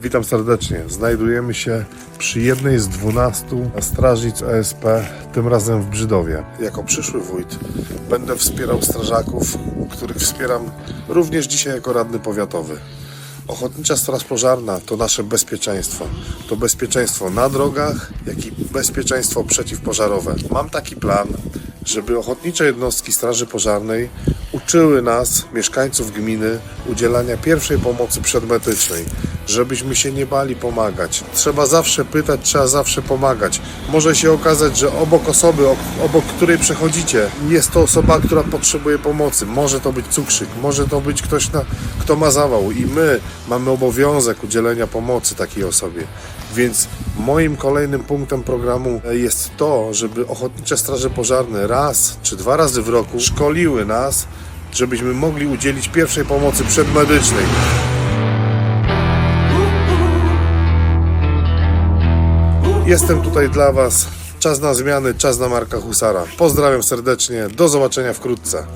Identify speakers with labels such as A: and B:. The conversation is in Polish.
A: Witam serdecznie. Znajdujemy się przy jednej z 12 strażnic OSP, tym razem w Brzydowie. Jako przyszły wójt będę wspierał strażaków, których wspieram również dzisiaj jako radny powiatowy. Ochotnicza Straż Pożarna to nasze bezpieczeństwo. To bezpieczeństwo na drogach, jak i bezpieczeństwo przeciwpożarowe. Mam taki plan, żeby ochotnicze jednostki Straży Pożarnej uczyły nas, mieszkańców gminy, udzielania pierwszej pomocy przedmedycznej, żebyśmy się nie bali pomagać. Trzeba zawsze pytać, trzeba zawsze pomagać. Może się okazać, że obok osoby, obok której przechodzicie, jest to osoba, która potrzebuje pomocy. Może to być cukrzyk, może to być ktoś, na, kto ma zawał i my mamy obowiązek udzielenia pomocy takiej osobie. Więc moim kolejnym punktem programu jest to, żeby Ochotnicze Straże Pożarne raz czy dwa razy w roku szkoliły nas, żebyśmy mogli udzielić pierwszej pomocy przedmedycznej. Jestem tutaj dla Was. Czas na zmiany, czas na Marka Husara. Pozdrawiam serdecznie. Do zobaczenia wkrótce.